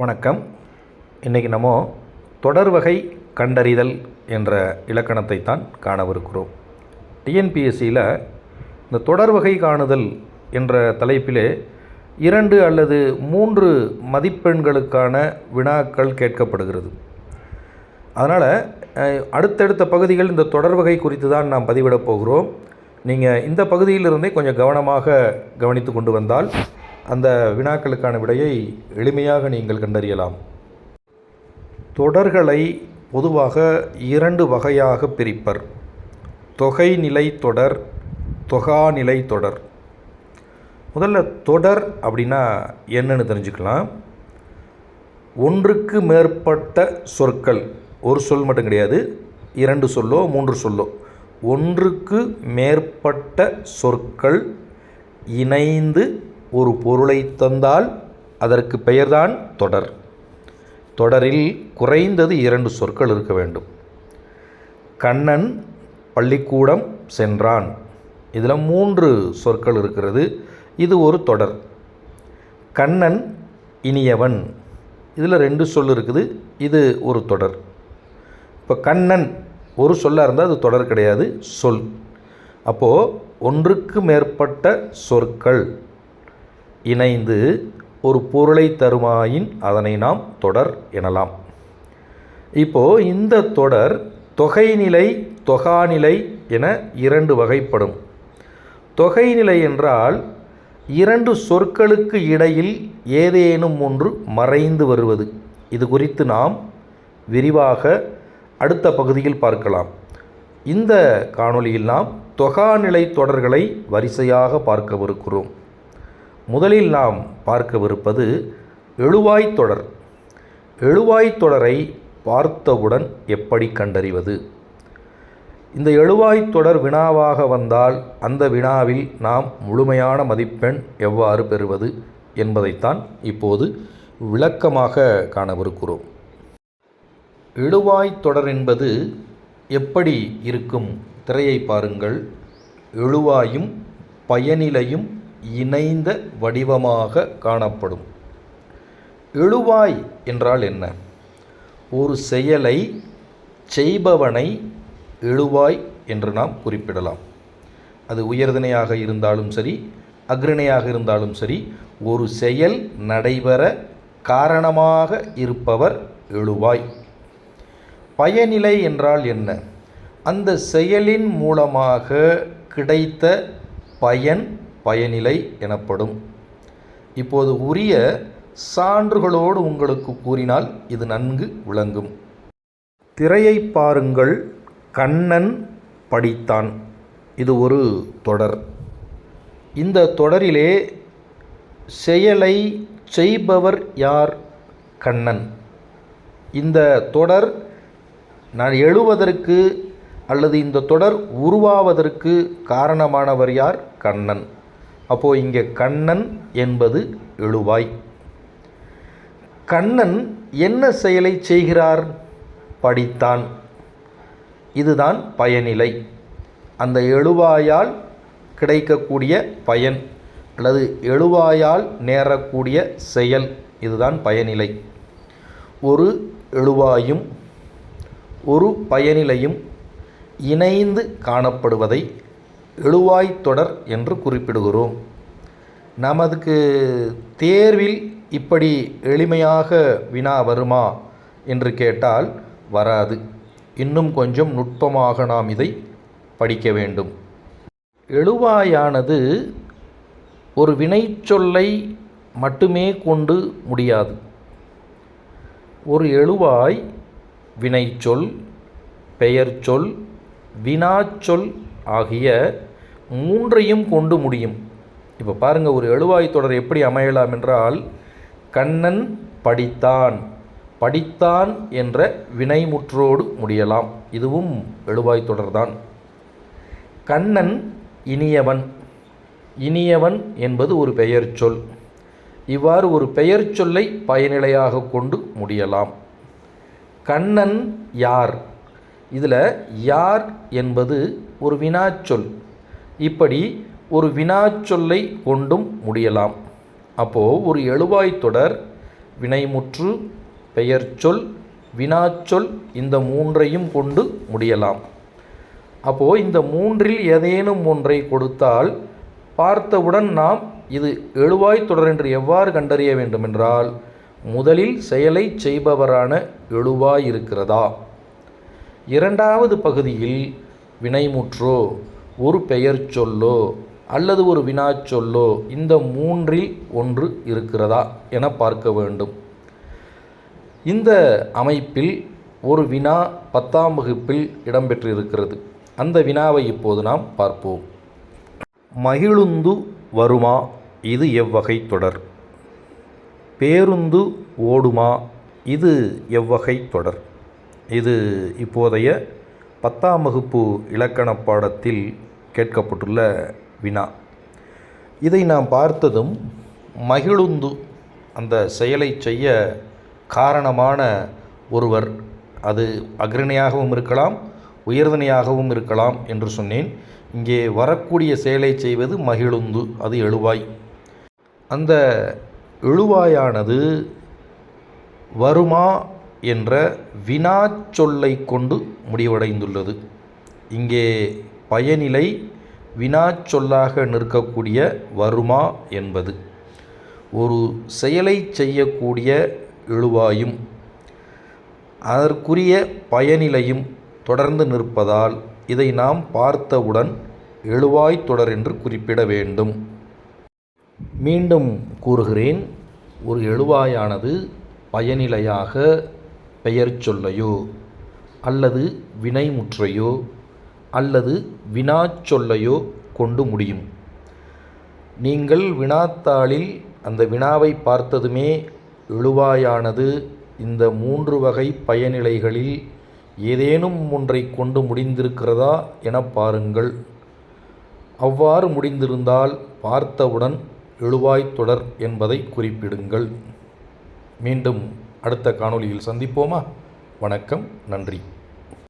வணக்கம். இன்றைக்கி நம்ம தொடர் வகை கண்டறிதல் என்ற இலக்கணத்தை தான் காணவிருக்கிறோம். டிஎன்பிஎஸ்சியில் இந்த தொடர் வகை காணுதல் என்ற தலைப்பிலே இரண்டு அல்லது மூன்று மதிப்பெண்களுக்கான வினாக்கள் கேட்கப்படுகிறது. அதனால் அடுத்தடுத்த பகுதிகள் இந்த தொடர் வகை குறித்து தான் நாம் பதிவிடப் போகிறோம். நீங்கள் இந்த பகுதியிலிருந்தே கொஞ்சம் கவனமாக கவனித்து கொண்டு வந்தால் அந்த வினாக்களுக்கான விடையை எளிமையாக நீங்கள் கண்டறியலாம். தொடர்களை பொதுவாக இரண்டு வகையாக பிரிப்பர். தொகைநிலை தொடர் தொகாநிலை தொடர். முதல்ல தொடர் அப்படின்னா என்னன்னு தெரிஞ்சுக்கலாம். ஒன்றுக்கு மேற்பட்ட சொற்கள் ஒரு சொல் மட்டும் கிடையாது இரண்டு சொல்லோ மூன்று சொல்லோ. ஒன்றுக்கு மேற்பட்ட சொற்கள் இணைந்து ஒரு பொருளை தந்தால் அதற்கு பெயர்தான் தொடர். தொடரில் குறைந்தது இரண்டு சொற்கள் இருக்க வேண்டும். கண்ணன் பள்ளிக்கூடம் சென்றான். இதில் மூன்று சொற்கள் இருக்கிறது. இது ஒரு தொடர். கண்ணன் இனியவன். இதில் ரெண்டு சொல் இருக்குது. இது ஒரு தொடர். இப்போ கண்ணன் ஒரு சொல்லாக இருந்தால் அது தொடர் கிடையாது. சொல். அப்போது ஒன்றுக்கு மேற்பட்ட சொற்கள். இணைந்து ஒரு பொருளை தருமாயின் அதனை நாம் தொடர் எனலாம். இப்போது இந்த தொடர் தொகைநிலை தொகாநிலை என இரண்டு வகைப்படும். தொகைநிலை என்றால் இரண்டு சொற்களுக்கு இடையில் ஏதேனும் ஒன்று மறைந்து வருவது. இது குறித்து நாம் விரிவாக அடுத்த பகுதியில் பார்க்கலாம். இந்த காணொளியில் நாம் தொகாநிலை தொடர்களை வரிசையாக பார்க்கவிருக்கிறோம். முதலில் நாம் பார்க்கவிருப்பது எழுவாய் தொடர். எழுவாய் தொடரை பார்த்தவுடன் எப்படி கண்டறிவது? இந்த எழுவாய் தொடர் வினாவாக வந்தால் அந்த வினாவில் நாம் முழுமையான மதிப்பெண் எவ்வாறு பெறுவது என்பதைத்தான் இப்போது விளக்கமாக காணவிருக்கிறோம். எழுவாய் தொடர் என்பது எப்படி இருக்கும் திரையை பாருங்கள். எழுவாயும் பயனிலையும் இணைந்த வடிவமாக காணப்படும். எழுவாய் என்றால் என்ன? ஒரு செயலை செய்பவனை எழுவாய் என்று நாம் குறிப்பிடலாம். அது உயர்திணையாக இருந்தாலும் சரி அக்ரிணையாக இருந்தாலும் சரி ஒரு செயல் நடைபெற காரணமாக இருப்பவர் எழுவாய். பயனிலை என்றால் என்ன? அந்த செயலின் மூலமாக கிடைத்த பயன் பயனிலை எனப்படும். இப்போது உரிய சான்றுகளோடு உங்களுக்கு கூறினால் இது நன்கு விளங்கும். திரையை பாருங்கள் கண்ணன் படித்தான். இது ஒரு தொடர். இந்த தொடரிலே செயலை செய்பவர் யார்? கண்ணன். இந்த தொடர் நான் எழுவதற்கு அல்லது இந்த தொடர் உருவாவதற்கு காரணமானவர் யார்? கண்ணன். அப்போது இங்கே கண்ணன் என்பது எழுவாய். கண்ணன் என்ன செயலை செய்கிறார்? படித்தான். இதுதான் பயனிலை. அந்த எழுவாயால் கிடைக்கக்கூடிய பயன் அல்லது எழுவாயால் நேரக்கூடிய செயல் இதுதான் பயனிலை. ஒரு எழுவாயும் ஒரு பயனிலையும் இணைந்து காணப்படுவதை எழுவாய் தொடர் என்று குறிப்பிடுகிறோம். நமதுக்கு தேர்வில் இப்படி எளிமையாக வினா வருமா என்று கேட்டால் வராது. இன்னும் கொஞ்சம் நுட்பமாக நாம் இதை படிக்க வேண்டும். எழுவாயானது ஒரு வினைச்சொல்லை மட்டுமே கொண்டு முடியாது. ஒரு எழுவாய் வினைச்சொல் பெயர்ச்சொல் வினாச்சொல் ஆகிய மூன்றையும் கொண்டு முடியும். இப்போ பாருங்கள் ஒரு எழுவாய் தொடர் எப்படி அமையலாம் என்றால் கண்ணன் படித்தான் படித்தான் என்ற வினைமுற்றோடு முடியலாம். இதுவும் எழுவாய் தொடர்தான். கண்ணன் இனியவன் இனியவன் என்பது ஒரு பெயர் சொல். இவ்வாறு ஒரு பெயர் சொல்லை பயனிலையாக கொண்டு முடியலாம். கண்ணன் யார்? இதில் யார் என்பது ஒரு வினாச்சொல் இப்படி ஒரு வினாச்சொல்லை கொண்டும் முடியலாம். அப்போது ஒரு எழுவாய் தொடர் வினைமுற்று பெயர்ச்சொல் வினாச்சொல் இந்த மூன்றையும் கொண்டு முடியலாம். அப்போது இந்த மூன்றில் ஏதேனும் ஒன்றை கொடுத்தால் பார்த்தவுடன் நாம் இது எழுவாய் தொடர் என்று எவ்வாறு கண்டறிய வேண்டுமென்றால் முதலில் செயலை செய்பவரான எழுவாய் இருக்கிறதா? இரண்டாவது பகுதியில் வினைமுற்றோ ஒரு பெயர் சொல்லோ அல்லது ஒரு வினாச்சொல்லோ இந்த மூன்றில் ஒன்று இருக்கிறதா என பார்க்க வேண்டும். இந்த அமைப்பில் ஒரு வினா பத்தாம் வகுப்பில் இடம்பெற்றிருக்கிறது. அந்த வினாவை இப்போது நாம் பார்ப்போம். மகிழுந்து வருமா? இது எவ்வகை தொடர். பேருந்து ஓடுமா? இது எவ்வகை தொடர். இது இப்போதைய பத்தாம் வகுப்பு இலக்கண பாடத்தில் கேட்கப்பட்டுள்ள வினா. இதை நாம் பார்த்ததும் மகிழுந்து அந்த செயலை செய்ய காரணமான ஒருவர் அது அக்ரணியாகவும் இருக்கலாம் உயர்தனையாகவும் இருக்கலாம் என்று சொன்னேன். இங்கே வரக்கூடிய செயலை செய்வது மகிழுந்து அது எழுவாய். அந்த எழுவாயானது வருமா என்ற வினாச்சொல்லை கொண்டு முடிவடைந்துள்ளது. இங்கே பயனிலை வினாச்சொல்லாக நிற்கக்கூடிய வருமா என்பது. ஒரு செயலை செய்யக்கூடிய எழுவாயும் அதற்குரிய பயனிலையும் தொடர்ந்து நிற்பதால் இதை நாம் பார்த்தவுடன் எழுவாய் தொடர் என்று குறிப்பிட வேண்டும். மீண்டும் கூறுகிறேன் ஒரு எழுவாயானது பயனிலையாக பெயர் சொல்லையோ அல்லது வினைமுற்றையோ அல்லது வினாச்சொல்லையோ கொண்டு முடியும். நீங்கள் வினாத்தாளில் அந்த வினாவை பார்த்ததுமே எழுவாயானது இந்த மூன்று வகை பயனிலைகளில் ஏதேனும் ஒன்றை கொண்டு முடிந்திருக்கிறதா என பாருங்கள். அவ்வாறு முடிந்திருந்தால் பார்த்தவுடன் எழுவாய் தொடர் என்பதை குறிப்பிடுங்கள். மீண்டும் அடுத்த காணொளியில் சந்திப்போமா? வணக்கம் நன்றி.